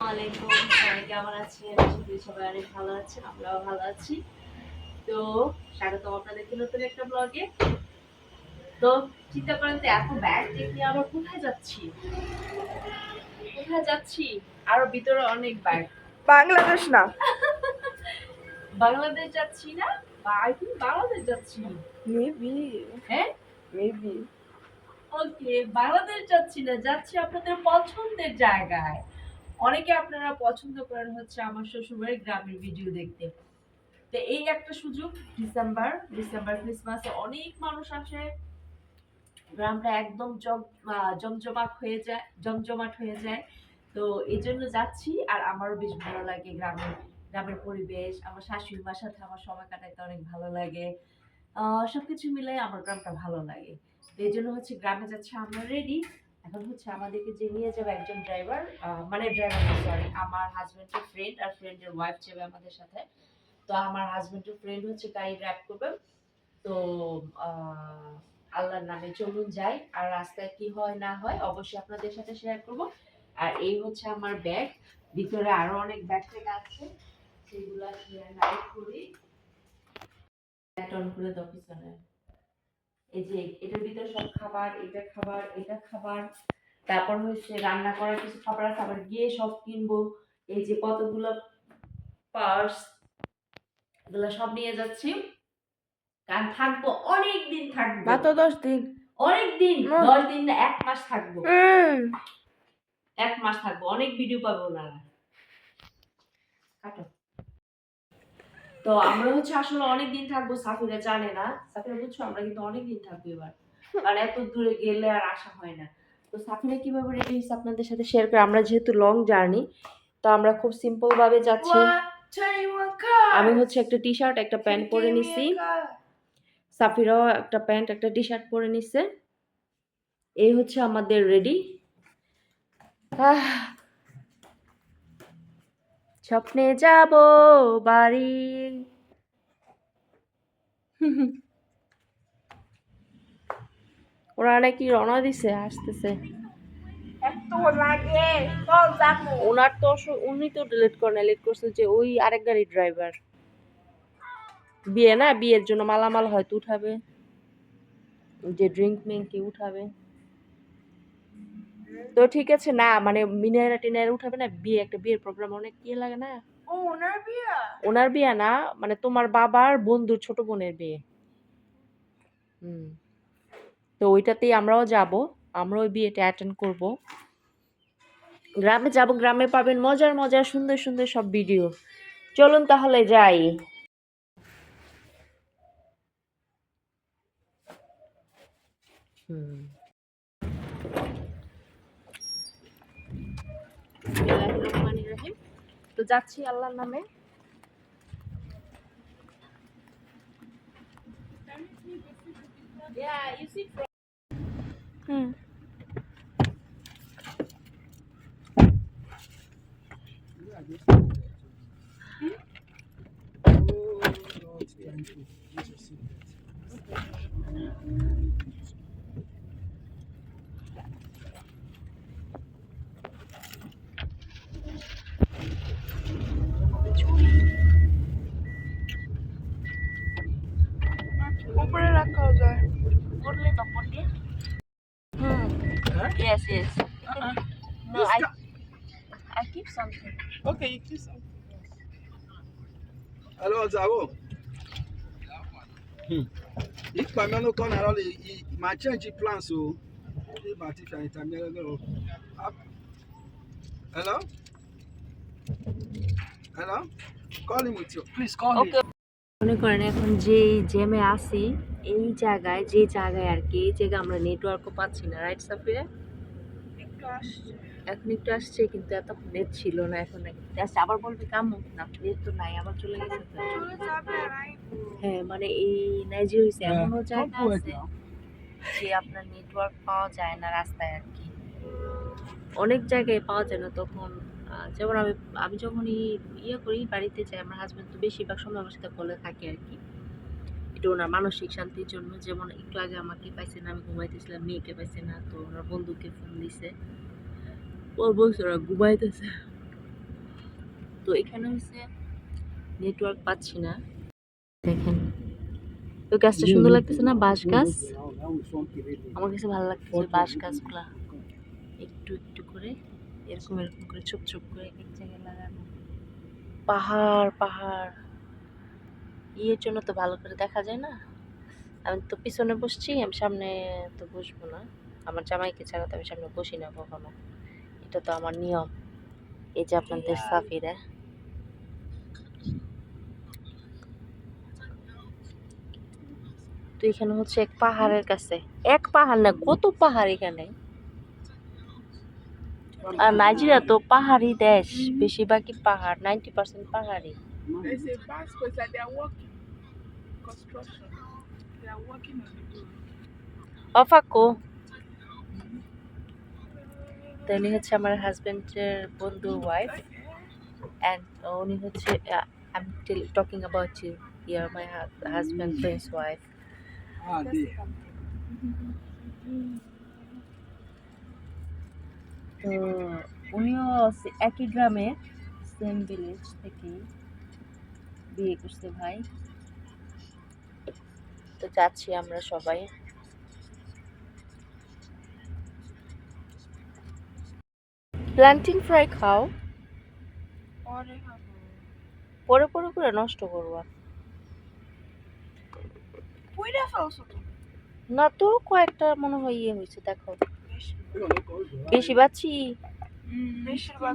আলাইকুম সবাই কেমন আছেন? সবাই অনেক ভালো আছেন আমরাও ভালো আছি। তো স্বাগতম আপনাদেরকে নতুন একটা ব্লগে তো চিন্তা করেন তো এত ব্যাগ দেখে আমরা কোথায় যাচ্ছি? কোথায় যাচ্ছি? আরও ভিতরে অনেক ব্যাগ বাংলাদেশ না। বাংলাদেশ যাচ্ছি না? বা আই থিঙ্ক বাংলাদেশ যাচ্ছি। মেবি হ্যাঁ? মেবি ওকে বাংলাদেশ যাচ্ছি না যাচ্ছি আপনাদের পছন্দের জায়গায়। অনেকে আপনারা পছন্দ করেন হচ্ছে আমার শ্বশুরবাড়ির গ্রামের ভিডিও দেখতে। তো এই একটা সুযোগ ডিসেম্বর ডিসেম্বর ক্রিসমাসে অনেক মানুষ আসে। গ্রামটা একদম জম জমজমাট হয়ে যায়, জমজমাট হয়ে যায়। তো এই জন্য যাচ্ছি আর আমারও বেশ ভালো লাগে গ্রামের গ্রামের পরিবেশ। আমার শাশুড়ি মার সাথে আমার সময় কাটাইতে অনেক ভালো লাগে। সবকিছু মিলে আমার গ্রামটা ভালো লাগে। এই জন্য হচ্ছে গ্রামে যাচ্ছে, আমরা রেডি এখন হচ্ছে আমাদেরকে যে নিয়ে যাবে একজন ড্রাইভার মানে ড্রাইভার সরি আমার হাজবেন্ডের ফ্রেন্ড আর ফ্রেন্ডের ওয়াইফ যাবে আমাদের সাথে। তো আমার হাজবেন্ডের ফ্রেন্ড হচ্ছে গাড়ি ড্রাইভ করবে। তো আল্লাহর নামে চলুন যাই, আর রাস্তায় কি হয় না হয় অবশ্যই আপনাদের সাথে শেয়ার করব। আর এই হচ্ছে আমার ব্যাগ ভিতরে আরও অনেক ব্যাগ ট্যাগ আছে, সেগুলো শেয়ার নাই করি টন করে দাও এই যে এটার ভিতরে সব খাবার এটা খাবার এটা খাবার তারপর হচ্ছে রান্না করার কিছু খাবার আছে আবার গিয়ে সব কিনবো। এই যে কতগুলো পার্স এগুলো সব নিয়ে যাচ্ছি। কারণ থাকব অনেক দিন থাকব। মাত্র দশ দিন। অনেক দিন দশ দিন না এক মাস থাকব। এক মাস থাকব অনেক ভিডিও পাবো না কাটো। তো আমরা হচ্ছে আসলে অনেক দিন থাকব সাফিরা জানে না। সাফিরা বুঝছ আমরা কিন্তু অনেক দিন থাকব এবার। কারণ এত দূরে গেলে আর আসা হয় না। তো সাফিরা কীভাবে রেডি হয়েছে আপনাদের সাথে শেয়ার করে? আমরা যেহেতু লং জার্নি তো আমরা খুব সিম্পল ভাবে যাচ্ছি। আমি হচ্ছে একটা টি শার্ট একটা প্যান্ট পরে নিছি। সাফিরাও একটা প্যান্ট একটা টি শার্ট পরে নিছে। এই হচ্ছে আমাদের রেডি স্বপ্নে যাব বাড়ি। ওরা নাকি রওনা দিছে আসতেছে। এত লাগে ওনার তো উনি তো ডিলিট করে না লেট করছে যে ওই আরেক গাড়ির ড্রাইভার বিয়ে না বিয়ের জন্য মালামাল হয়তো উঠাবে। যে ড্রিঙ্ক মিঙ্ক কি উঠাবে। তো ঠিক আছে না মানে মিনারা টিনারা উঠাবে না বিয়ে একটা বিয়ের প্রোগ্রাম অনেক কি লাগে না? ওনার বিয়া? ওনার বিয়ে না মানে তোমার বাবার বন্ধুর ছোট বোনের বিয়ে। হুম। তো ওইটাতেই আমরাও যাব আমরা ওই বিয়েটা অ্যাটেন্ড করব। গ্রামে যাব গ্রামে পাবেন মজার মজার সুন্দর সুন্দর সব ভিডিও চলুন তাহলে যাই। হুম। তো যাচ্ছি আল্লাহর নামে। yes yes no I I keep something Okay, you kiss him. Alors, Zaro. Hmm. If my man come around, he might change the plan, so he might if I intermediate. Hello? Hello? Call him with you. Please call him. Okay. মনে করেন এখন যে জেমে আসি এই জায়গায় যে জায়গায় আর কি এই জায়গায় আমরা নেটওয়ার্কও পাচ্ছি না রাইট সাফিরা একটু আসছে এখন একটু আসছে কিন্তু এত নেট ছিল না এখন আসছে। আবার বলবে কামু না নেট তো নাই আবার চলে গেছে চলে যাবে হ্যাঁ মানে এই নাইজেরিয়া হয়েছে হ্যাঁ, এমনও জায়গা অল্প আছে যে আপনার নেটওয়ার্ক পাওয়া যায় না রাস্তায় আর কি। অনেক জায়গায় পাওয়া যায় না তখন। যেমন আমি আমি যখনই ইয়ে করি বাড়িতে যাই আমার হাজব্যান্ড তো বেশিরভাগ সময় আমার সাথে বলে থাকে আর কি। এটা ওনার মানসিক শান্তির জন্য, যেমন একটু আগে আমাকে পাইছে না, আমি ঘুমাইতেছিলাম, মেয়েকে পাইছে না, তো ওনার বন্ধুকে ফোন দিছে। ওর বলছে ওরা ঘুমাইতেছে। তো এখানে হচ্ছে নেটওয়ার্ক পাচ্ছি না। দেখেন, তো গাছটা সুন্দর লাগতেছে না? বাঁশ গাছ? আমার কাছে ভালো লাগতেছে বাঁশ গাছগুলা একটু একটু করে, এরকম এরকম করে ছোপ ছোপ করে এক জায়গায় লাগানো। পাহাড় পাহাড়। ইয়ের জন্য তো ভালো করে দেখা যায় না। আমি তো পিছনে বসছি আমি সামনে তো বসবো না। আমার জামাইকে ছাড়া তো আমি সামনে বসি না কখনো। এটা তো আমার নিয়ম। এই যে আপনাদের সাফিরা। তো এখানে হচ্ছে এক পাহাড়ের কাছে। এক পাহাড় না কত পাহাড় এখানে? আর নাইজেরিয়া তো পাহাড়ি দেশ বেশিরভাগই পাহাড় নাইনটি পার্সেন্ট পাহাড়ি। There's a vast place like they are working. Construction. They are working on the road. অফাকো তো উনি হচ্ছে আমার হাজবেন্ডের বন্ধুর ওয়াইফ অ্যান্ড উনি হচ্ছে I am talking about you yeah my husband friend's wife Ah, there. তো উনিও সে- একই গ্রামে সেম ভিলেজ থেকে বিয়ে করছে ভাই। তো যাচ্ছি আমরা সবাই। প্ল্যান্টিং ফ্রাই খাও। পরে পরে করে নষ্ট করবা. না তো কয়েকটা মনে হয় ইয়ে হয়েছে দেখো। বেশি। বাচ্ছি বেশিরভাগ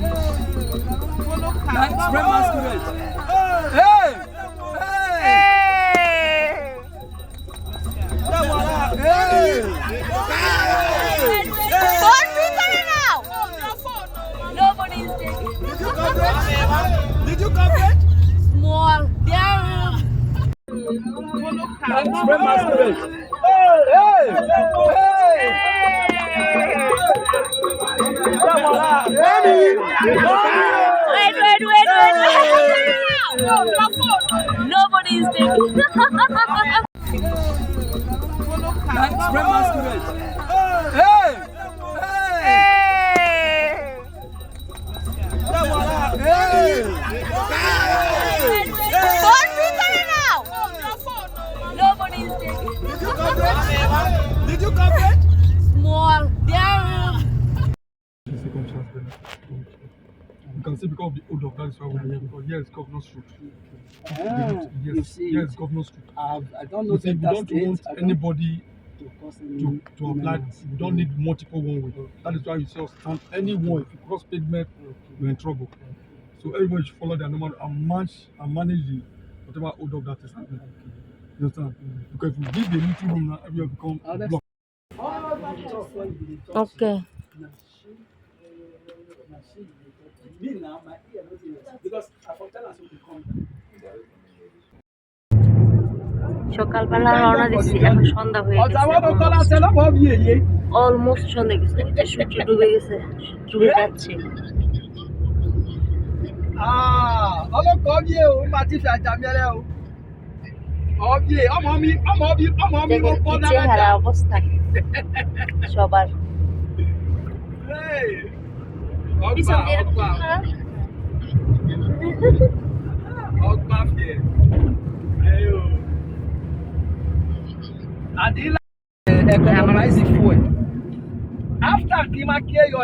Car. Masquerade. Hey! Car. That's red masquerade. Hey! Hey! That one, ah, Hey! Nobody is taking. Did you coverage? Did you coverage? Small. the second chance benefit. You can see because of the odor, that is why we're here. Because here is Governor Street. Ah, yes, you see, here is Governor Street. I've, I don't know You see, if we that don't state. want I don't anybody to cause to, any to apply. menace. We don't need multiple one way. That is why you see us stand anyone. If you cross pavement, you're in trouble. So everybody should follow their normal and manage and manage the whatever odor that is happening. You understand? Because if you give the little room now, everyone become Oh, blocked. Okay. Me now, my ear because I for tell we come. সকালবেলা রওনা দিচ্ছি এখন সন্ধ্যা হয়ে গেছে। ṣe lọ́wọ́ bí èyí. Almost সন্ধ্যা গেছে সূর্য ডুবে গেছে ডুবে যাচ্ছে। Ọlọ́kọ̀ bí o, máa ti economize fuel. After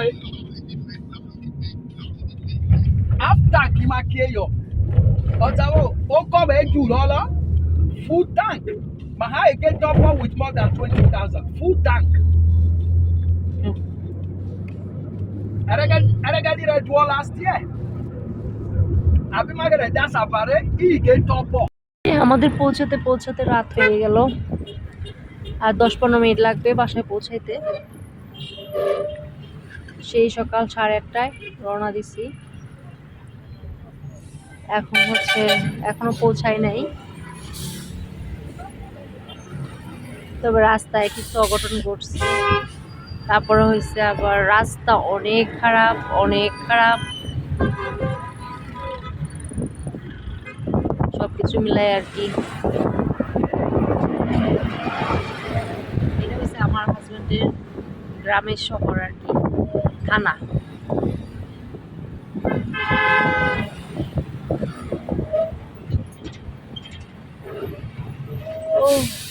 ẹ. After kọ́ bẹ́ẹ̀ jù lọ́lọ́. Full tank. Maha Eke top up with more than twenty thousand. Full tank. Rẹ̀ dùn ọ́ last year. Àbí Mágẹ̀rẹ̀ dá sàbàrẹ́ ìgé top up. আমাদের পৌঁছাতে পৌঁছাতে রাত হয়ে গেল আর দশ পনেরো minute লাগবে বাসায় পৌঁছাইতে। সেই সকাল সাড়ে আটটায় রওনা দিছি। এখন হচ্ছে, এখনও পৌঁছাই নাই। তবে রাস্তায় কিছু অঘটন ঘটছে। তারপরে হয়েছে আবার রাস্তা অনেক খারাপ অনেক খারাপ। সবকিছু মিলাই আর কি। আমাদের গ্রামের শহর আর কি থানা Oh.